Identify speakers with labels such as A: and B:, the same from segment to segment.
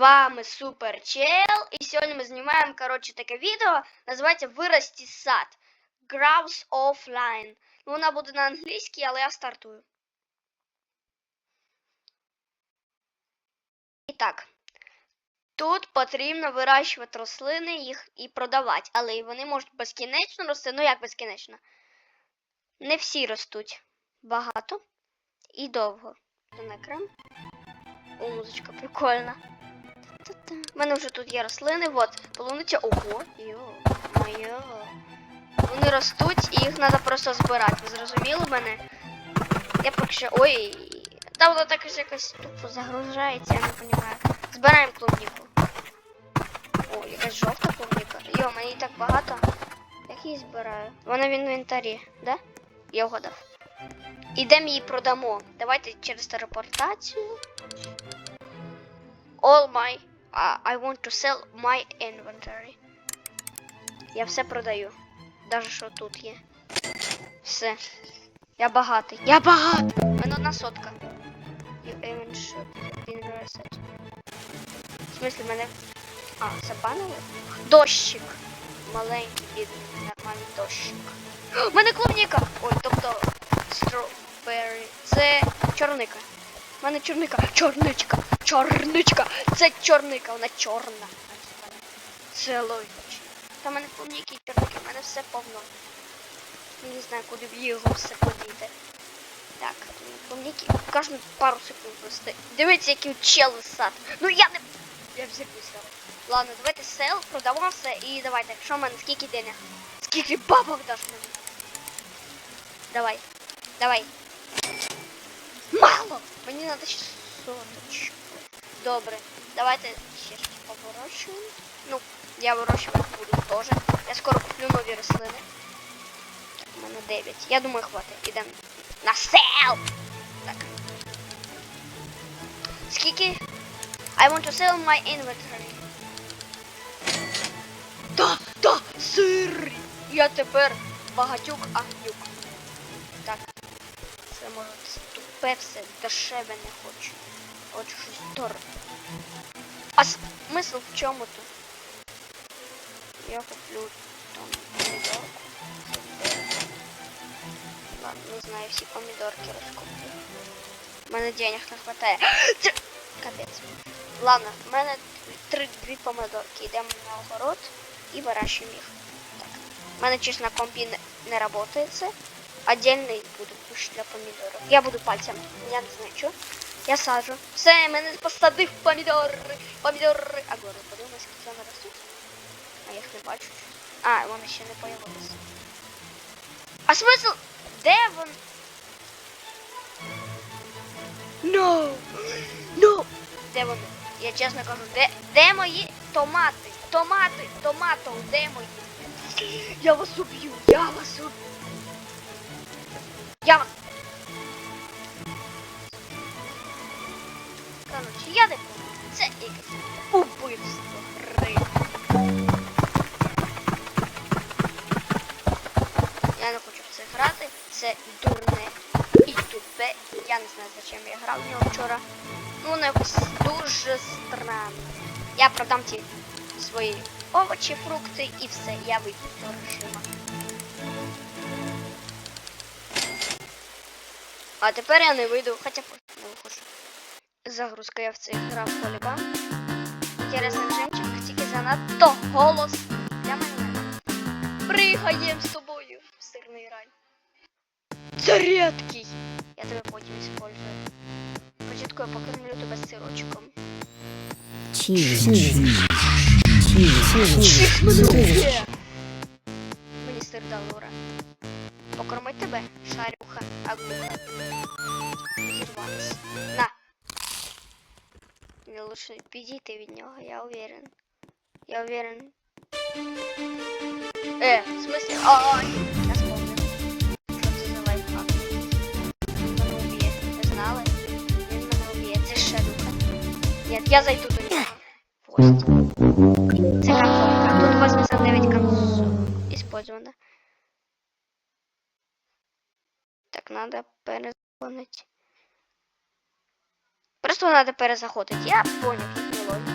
A: вами Супер Чел. І сьогодні ми знімаємо, коротше, таке відео. Називається Вирості сад. Grouse Offline. Ну, вона буде на англійській, але я стартую. І так. Тут потрібно вирощувати рослини їх і продавати. Але вони можуть безкінечно рости. Ну як безкінечно? Не всі ростуть. Багато і довго. На екран. О, музичка прикольна. У мене вже тут є рослини, от, полуниця. Ого, йо. Вони ростуть і їх треба просто збирати. Ви зрозуміли мене? Я поки що. Ой. Та воно так якось тупо загружається, я не розумію. Збираємо клубніку. О, якась жовта клубніка. Йо, мені так багато. Як її збираю? Вона в інвентарі, да? Я вгадав. Ідемо її продамо. Давайте через телепортацію. All my. I want to sell my inventory. Я все продаю. Даже що тут є. Все. Я багатий. Я багатий! Мене одна сотка. В смысле мене. А, забанили? Дощик. Маленький, бідний, нормальний дощик. У мене клубніка! Ой, тобто strawberry. Це чорника. У мене чорника. Чорничка. Чорничка. Це чорника, вона чорна. Це логічно. Та в мене клубніки і чорники, в мене все повно. Не знаю, куди б його все подіти. Так, клубніки кожну пару секунд просто. Дивіться, який чел сад. Ну я не. Я висрав. Ладно, давайте сел, продамо все і давайте. Що в мене, скільки денег? Скільки бабок даш мені? Давай. Давай. Мало! Мені треба ще соточку. Добре. Давайте ще щось поворочуємо. Ну, я вирощувати буду теж. Я скоро куплю нові рослини. Так, у мене 9. Я думаю, хватить. Ідемо на сел! Так. Скільки? I want to sell my inventory. Да, да, сир! Я тепер багатюк агнюк. Так. Це може тупе все, дешеве не хочу. Хочу щось дороге. А смисл в чому тут? Я куплю там помідорку. Ладно, не знаю, всі помідорки розкуплю. У мене денег не хватає. Це... Капець. Ладно, в мене три дві помидорки. Йдемо на огород і вирощуємо їх. Так. У мене чесно на компі не, не работает. Отдельний буде кущ для помідорів. Я буду пальцем. Я не знаю що. Я саджу. Все, мене посадив помідори. Помідори. А говорю, подумай, скільки вони ростуть. А я їх не бачу. А, вони ще не появилися. А смисл? Де вон? No! No! Де вони? Я чесно кажу, де, де мої томати? Томати, томатов, де мої? Я вас уб'ю, я вас уб'ю. Я вас... Короче, я не помню. Це якесь убивство гри. Я не хочу в це грати. Це дурне і тупе. Я не знаю, зачем я грав в нього вчора. Ну, воно якось дуже странно. Я продам ті свої овочі, фрукти і все. Я вийду з того режиму. А тепер я не вийду, хоча не виходжу. Загрузка я в цей грав полігон. Інтересний режимчик, тільки занадто голос для мене. Пригаєм з тобою в сирний рай. Це рідкий. Я тебе потім использую. Початку я покормлю тебе сирочком. Чихнув! Мені сир дали, ура. Покормить тебе, шарюха, агуха. Лучше підійти від нього, я уверен. Я уверен. Е, в смысле? Ай! Я вспомнил. Нет, я зайду до нього. Це концовка. Тут 89 концов использовано. Так, надо перезвонить. Просто надо перезаходить. Я понял тут логику.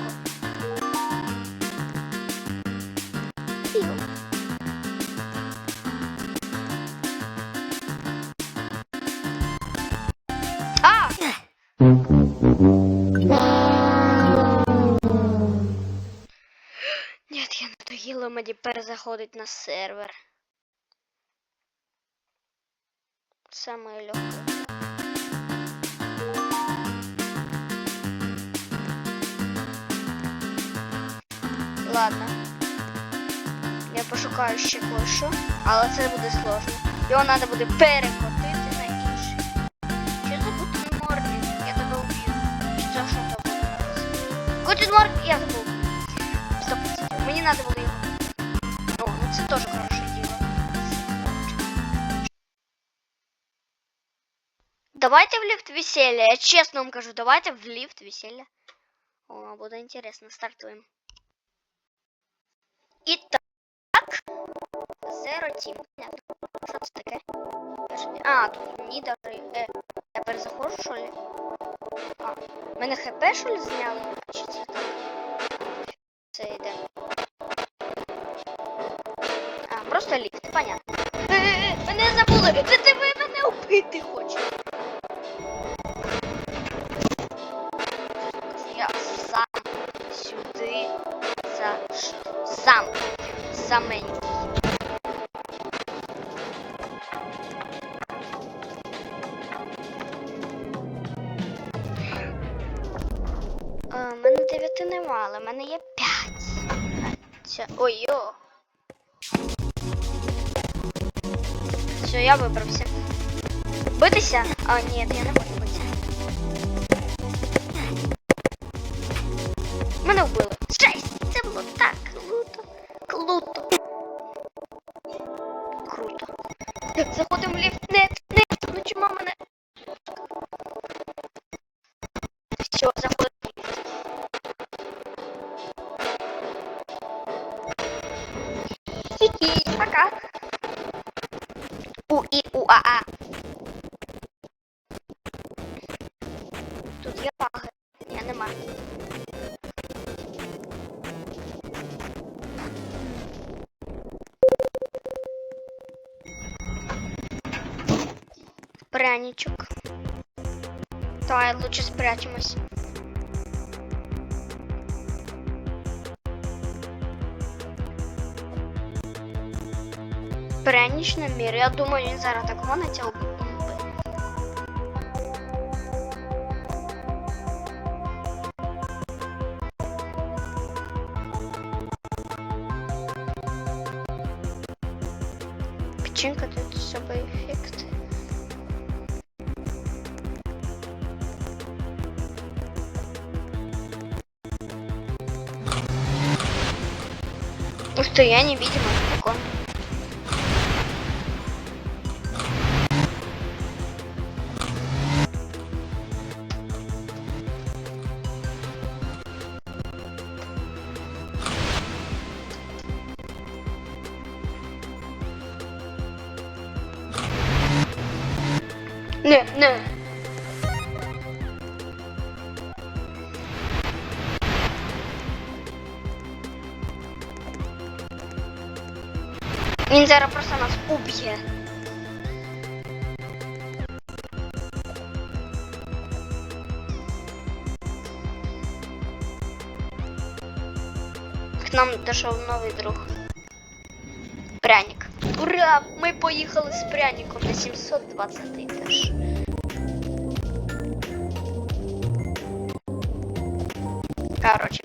A: А! Нет, я надоела мені перезаходить на сервер. Саме легкое. Ладно. Я пошукаю ще кое-що, але це буде сложно. Його треба буде перекотити на інший. Що за Guten Morning? Я тебе уб'ю. Чи це що то буде написано? Guten Morning, я забув. Стоп, мені треба буде його. О, ну це теж хороше діло. Давайте в лифт веселья. Я честно вам кажу, давайте в лифт веселья. О, буде интересно. Стартуємо. І так. Zero Team. Що це таке? А, тут нідери. Е, я перезаходжу, що ли? А, мене хп, що ли, зняли? Чи це так? Це йде. А, просто ліфт, понятно. Е, мене забули! Це ти ви мене убити хочеш? Все, я вибрався. Битися? А, ні, я не можу битися. Мене вбили. Пряничок. Давай лучше спрячемось. Пряничний мір. Я думаю, він зараз так гониться. Ты, я невидима. Нас. К нам дошел новий друг. Пряник. Ура! Ми поїхали з пряником на 720 етаж. Короче.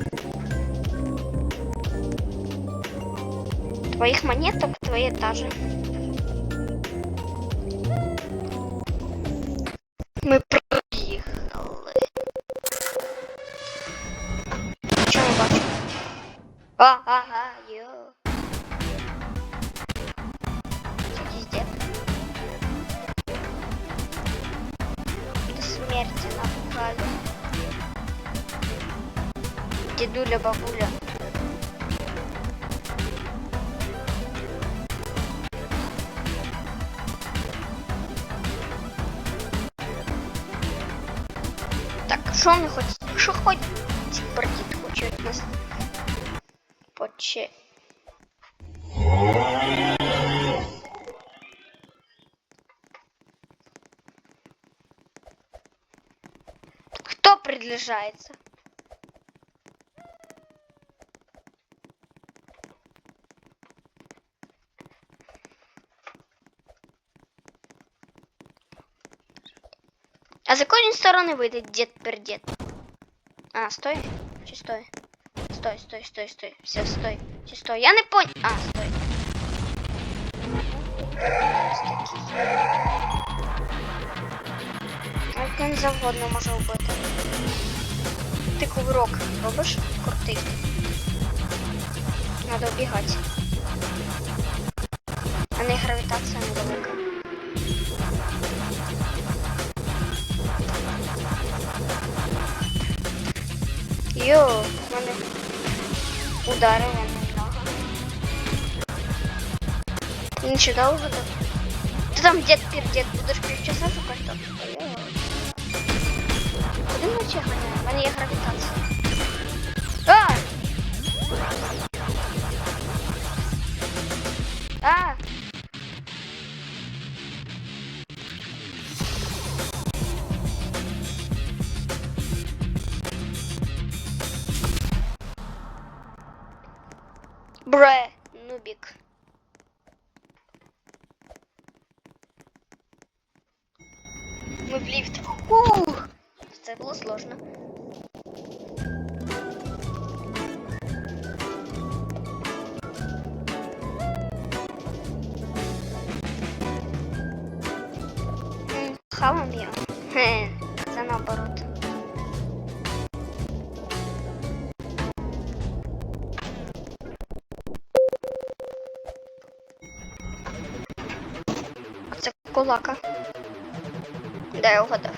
A: Твоих монеток твои этажи. Мы проехали. Что мы бачим? Ага, йо. Це пиздец. До смерти напугали. Дедуля, бабуля. Що не хоче? Що ходить? Бардіт хоче від. Поче. Кто приближается? А з якої він сторони вийде дід пердід? А, стой. Чи стой? Стой, стой, стой, стой. Все, стой. Чи стой. Я не понял. А, стой. Як він завгодно може вбити. Ти кувирок робиш? Крутий. Надо обігати. А не гравітація невелика. Йо, мене ударили нога. Нічого довго так. Ты там дед пердед, будеш перечаса шукати? Куди ми чекаємо? У мене є а гравітація. А! А! Бре, нубик. Мы в лифт. Ух! Це було сложно. кулака. Де його де?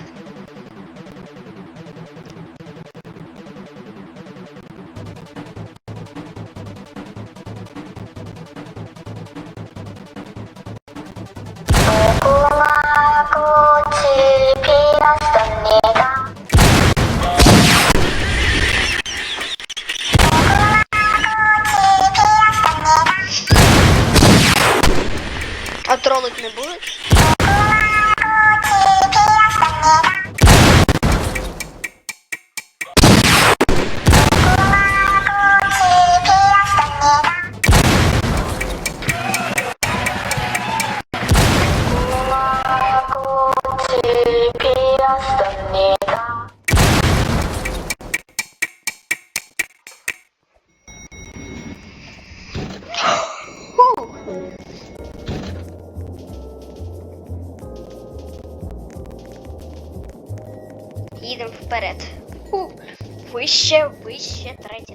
A: Їдемо вперед. Фу. Вище, вище, третє.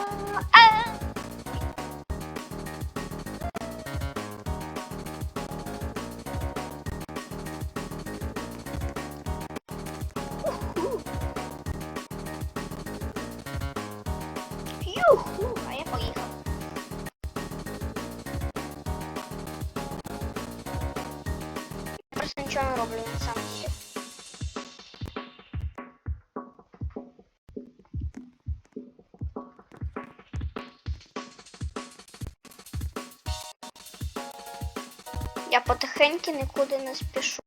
A: Я потихеньки нікуди не спішу.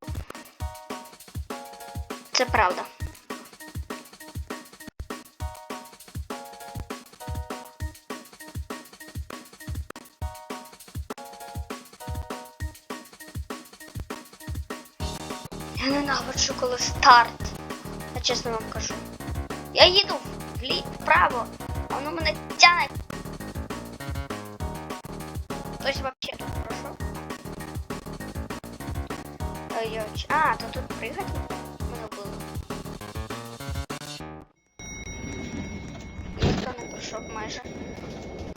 A: Це правда. Я ненавиджу, коли старт. Я чесно вам кажу. Я їду влі... вправо, а воно мене тягне. Ой-ой. А, то тут пригати воно було. Ніхто не пройшов майже.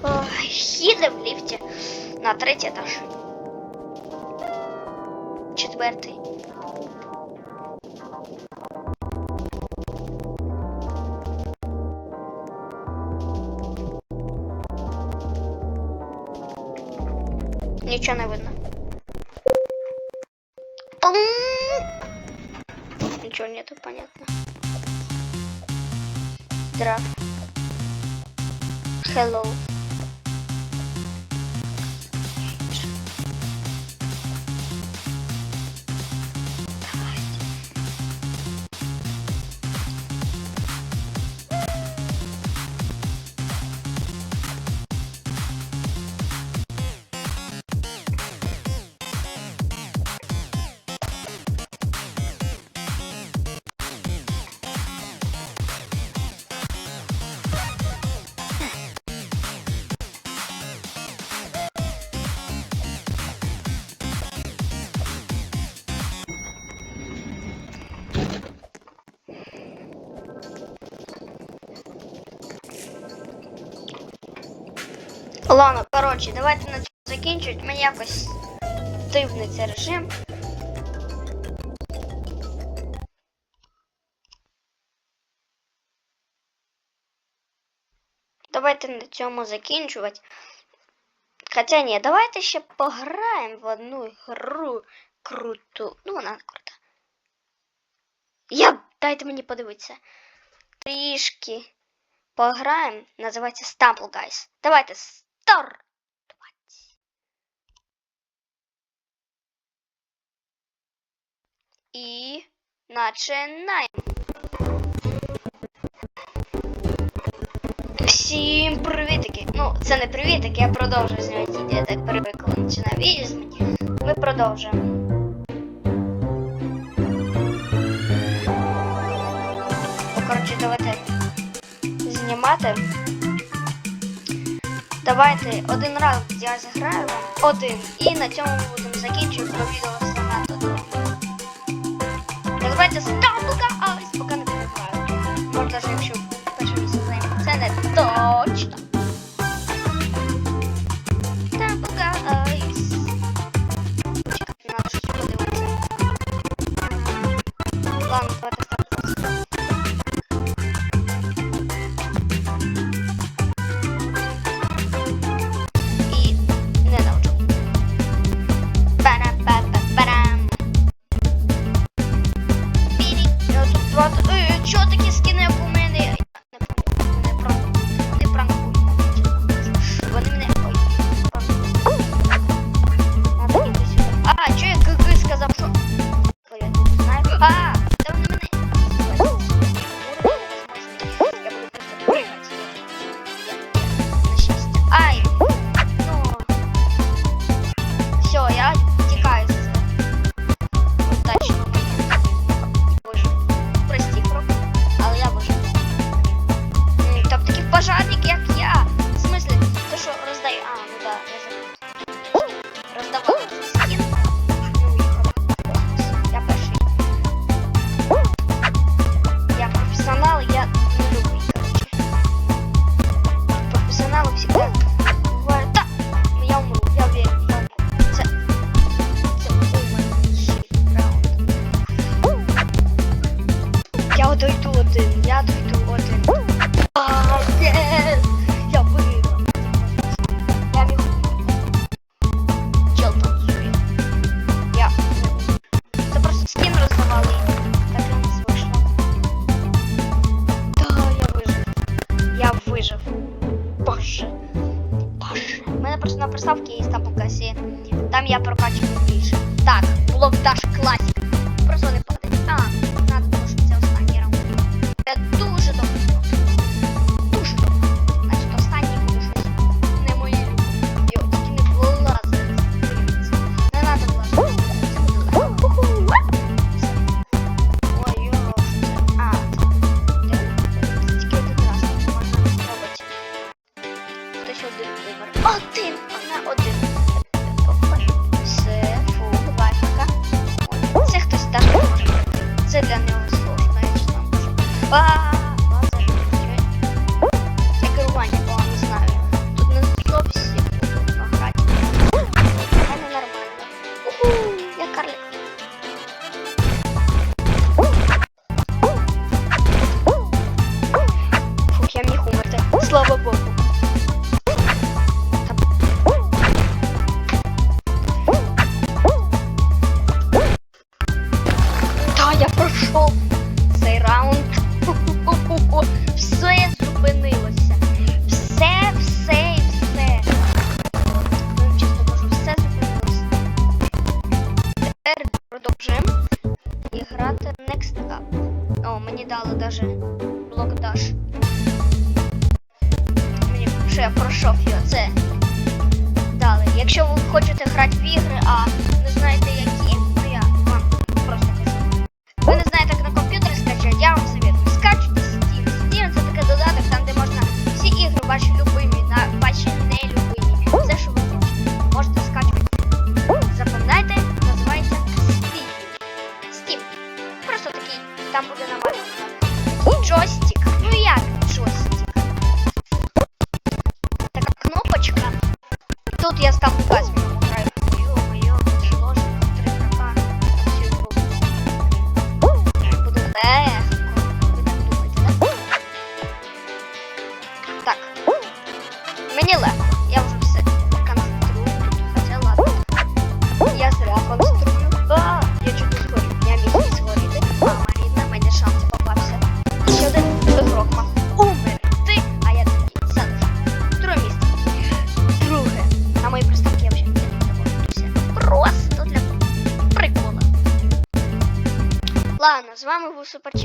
A: Ой. їде в ліфті на третій етаж. Четвертий. Нічого не видно. Нету, понятно. Здравствуй. Hello. Ладно, коротше, давайте на цьому закінчувати. Мені якось дивний цей режим. Давайте на цьому закінчувати. Хоча ні, давайте ще пограємо в одну гру круту. Ну, вона крута. Я дайте мені подивитися. Трішки пограємо. Називається Stumble Guys. Давайте стартувати. І починаємо. Всім привітики! Ну, це не привітики, я продовжую знімати я так привик, коли починаю відео знімати. Ми продовжуємо. Коротше, давайте знімати. Давайте один раз я заграю вам один. І на цьому ми будемо закінчувати про відео з Давайте Називається просто на приставці і там покасі. Там я прокачую більше. Так, блок даш. Просто 哇 кидала даже блок даш. Мені вже пройшов його це. Дали. Якщо ви хочете грати в ігри, а... я став. super